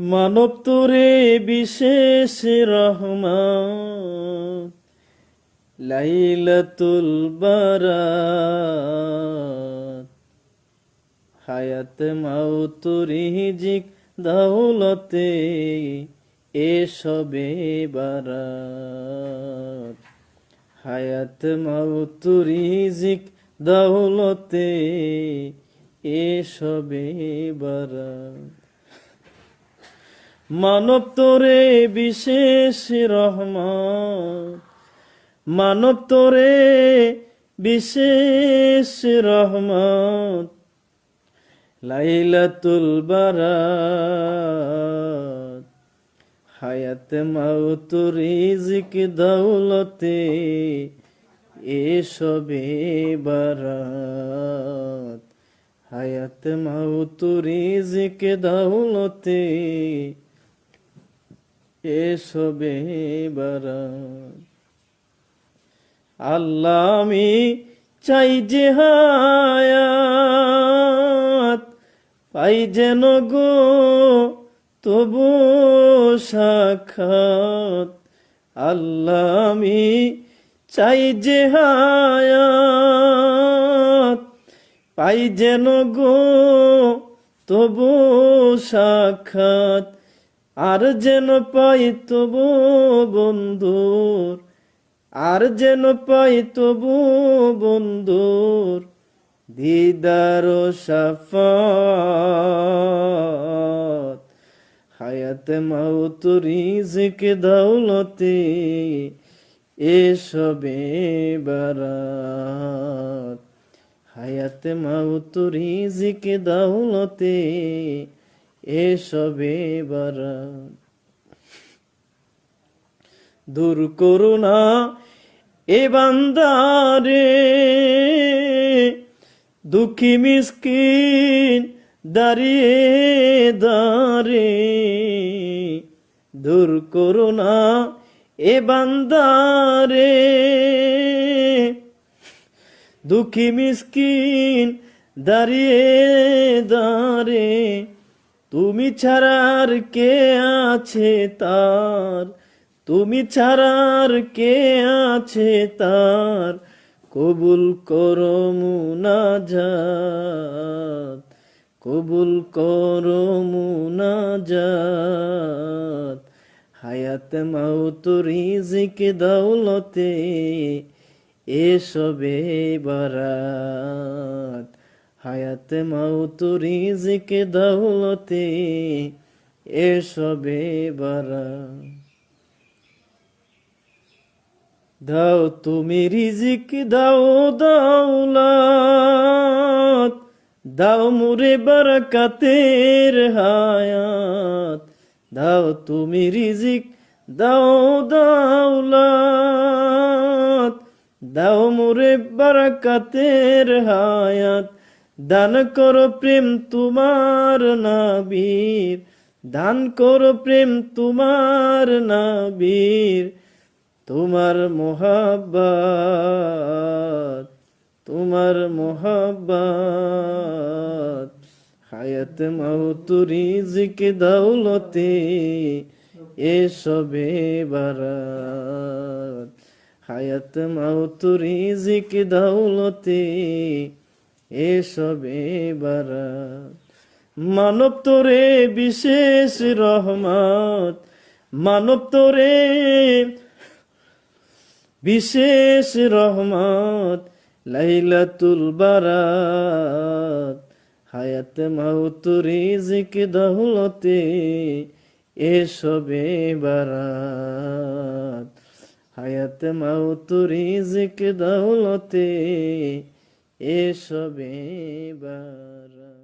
মানব তোরে বিশেষ রহমান। লাইলাতুল বারাত। হায়াত মাউত রিজিক দাউলতে এসবে বারাত। হায়াত মাউত রিজিক দাউলতে এসবে বারাত। মানব তোরে বিশেষ রহমান মানব তোরে বিশেষ রহমত। লাইলাতুল বারাত। হায়াত মাউত রিজিক দৌলতে এসবে বারাত। হায়াত মাউত রিজিক দৌলতে এসবে বারাত আল্লাহ, আমি চাই যে হায়াত, পাই যেন গো, তবু সাক্ষাৎ। আল্লাহ, আমি চাই যে হায়াত, পাই যেন গো, তবু সাক্ষাৎ। আর যেন পাই তবু বন্ধুর, আর যেন পাই তবু বন্ধুর দিদার সাফাত। হায়াত মাউত, রিজিক, দৌলতে এসবে বারাত। হায়াত মাউত, রিজিক, দৌলতে এসবে বারাত দূর করুণা এ বান্দারে। দুঃখী মিসকিন দাঁড়িয়ে দাঁড়ে। দূর করুণা এ বান্দারে। দুঃখী মিসকিন দাঁড়িয়ে দাঁড়ে। তুমি ছাড়ার কে আছে তার? তুমি ছাড়ার কে আছে তার? কবুল করো মুনাজাত, কবুল করো মুনাজাত। হায়াত মাউত রিজিক দৌলতে এসবে বারাত। হায়াত মাউত রিজিক, দৌলতে, এসবে বারাত দাও তুমি রিজিক, দাও দাওলাত দাও মুরে বরকতের হায়াত। দাও তুমি রিজিক, দাও দাওলাত দাও মুরে বরকতের হায়াত। দান করো প্রেম তোমার নাবীর, দান করো প্রেম তোমার নাবীর, তোমার মোহাব্বত তোমার মোহাব্বত। হায়াত মাউত রিজিক দৌলতে এসবে বারাত। হায়াত মাউত রিজিক দৌলতে এসবে বারাত মানব তোরে বিশেষ রহমত, মানব তোরে বিশেষ রহমত, লাইলাতুল বারাত, হায়াত মাউত রিজিক দৌলতে এসবে বারাত হায়াত মাউত রিজিক দৌলতে এসবে বারাত